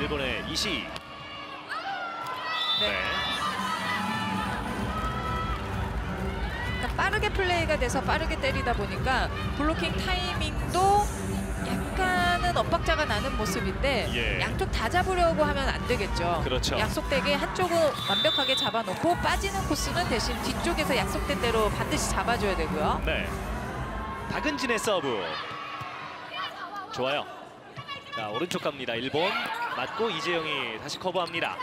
일본의 이시. 네. 네. 그러니까 빠르게 플레이가 돼서 빠르게 때리다 보니까 블로킹 타이밍도 약간은 엇박자가 나는 모습인데 예. 양쪽 다 잡으려고 하면 안 되겠죠. 그렇죠. 약속되게 한쪽은 완벽하게 잡아놓고 빠지는 코스는 대신 뒤쪽에서 약속된 대로 반드시 잡아줘야 되고요. 네. 박은진의 서브. 좋아요. 자 오른쪽 갑니다. 일본 맞고 이재영이 다시 커버합니다.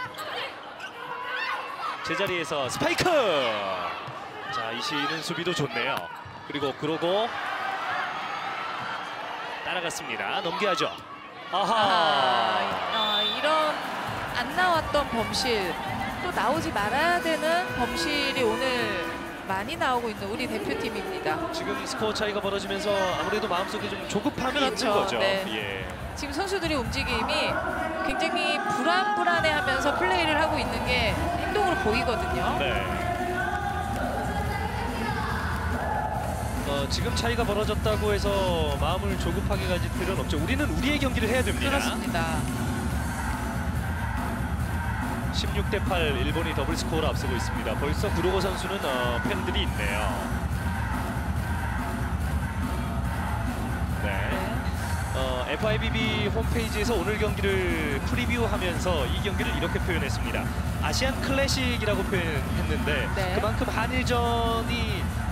제자리에서 스파이크. 자 이시는 수비도 좋네요. 그리고 그러고 따라갔습니다. 넘겨야죠. 아하. 아, 아, 이런 안 나왔던 범실 또 나오지 말아야 되는 범실이 오늘 많이 나오고 있는 우리 대표팀입니다. 지금 스코어 차이가 벌어지면서 아무래도 마음속에 좀 조급함이 그렇죠. 있는 거죠. 네. 예. 지금 선수들의 움직임이 굉장히 불안불안해하면서 플레이를 하고 있는 게 행동으로 보이거든요. 네. 어, 지금 차이가 벌어졌다고 해서 마음을 조급하게 가질 필요는 없죠. 우리는 우리의 경기를 해야 됩니다. 그렇습니다. 16대 8 일본이 더블 스코어로 앞서고 있습니다. 벌써 구로고 선수는 어, 팬들이 있네요. 네. 네. 어, FIBB 홈페이지에서 오늘 경기를 프리뷰하면서 이 경기를 이렇게 표현했습니다. 아시안 클래식이라고 표현했는데 네. 그만큼 한일전이 어,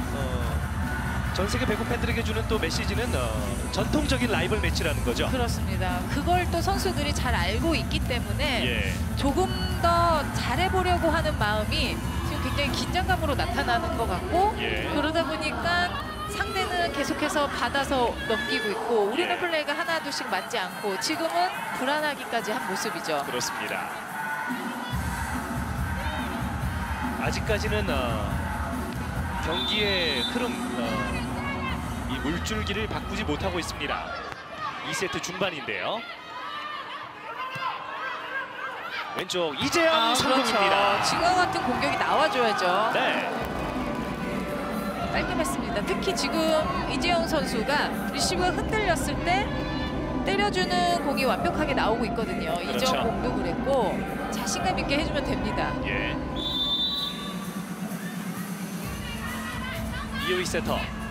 전 세계 배구 팬들에게 주는 또 메시지는 어, 전통적인 라이벌 매치라는 거죠. 그렇습니다. 그걸 또 선수들이 잘 알고 있기 때문에 예, 조금 더 잘해보려고 하는 마음이 지금 굉장히 긴장감으로 나타나는 것 같고 예. 그러다 보니까 상대는 계속해서 받아서 넘기고 있고 우리는 예. 플레이가 하나 둘씩 맞지 않고 지금은 불안하기까지 한 모습이죠. 그렇습니다. 아직까지는 어, 경기의 흐름, 어, 이 물줄기를 바꾸지 못하고 있습니다. 2세트 중반인데요. 왼쪽 이재영 아, 성공입니다. 그렇죠. 지금과 같은 공격이 나와줘야죠. 네, 깔끔했습니다. 특히 지금 이재영 선수가 리시브가 흔들렸을 때 때려주는 공이 완벽하게 나오고 있거든요. 그렇죠. 이전 공도 그랬고 자신감 있게 해주면 됩니다. 예. 이호이 세터.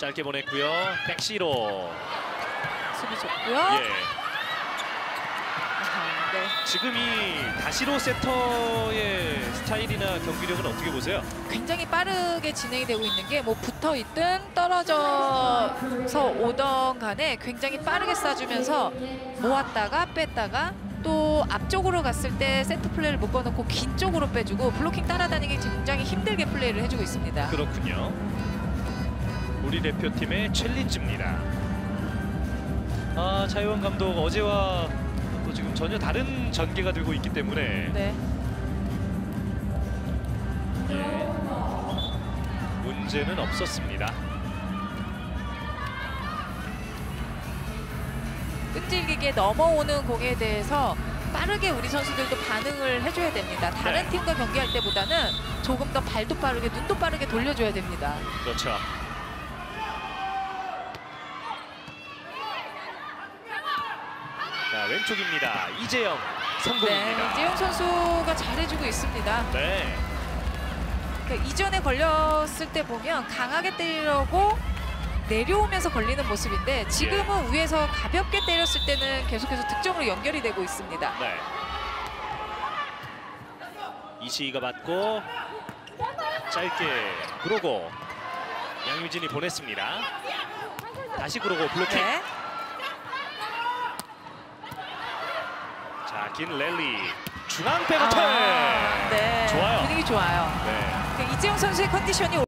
짧게 보냈고요. 백시로. 수비 좋고요. 예. 네. 지금 이 다시로 세터의 스타일이나 경기력은 어떻게 보세요? 굉장히 빠르게 진행이 되고 있는 게 뭐 붙어 있든 떨어져서 오던 간에 굉장히 빠르게 쏴주면서 모았다가 뺐다가 또 앞쪽으로 갔을 때 세트 플레이를 묶어놓고 긴 쪽으로 빼주고 블로킹 따라다니기 굉장히 힘들게 플레이를 해주고 있습니다. 그렇군요. 우리 대표팀의 챌린지입니다. 아 차이원 감독 어제와 또 지금 전혀 다른 전개가 되고 있기 때문에 네. 예. 문제는 없었습니다. 끈질기게 넘어오는 공에 대해서 빠르게 우리 선수들도 반응을 해줘야 됩니다. 다른 네. 팀과 경기할 때보다는 조금 더 발도 빠르게 눈도 빠르게 돌려줘야 됩니다. 그렇죠. 자 왼쪽입니다. 이재영 네, 성공입니다. 이재용 선수가 잘해주고 있습니다. 네. 그러니까 이전에 걸렸을 때 보면 강하게 때리려고 내려오면서 걸리는 모습인데 지금은 위에서 가볍게 때렸을 때는 계속해서 득점으로 연결이 되고 있습니다. 네. 이시이가 맞고 짧게 그러고 양유진이 보냈습니다. 다시 그러고 블로킹. 네. 자, 긴 랠리. 중앙 백어택. 아, 네. 좋아요. 분위기 좋아요. 네. 이재용 선수의 컨디션이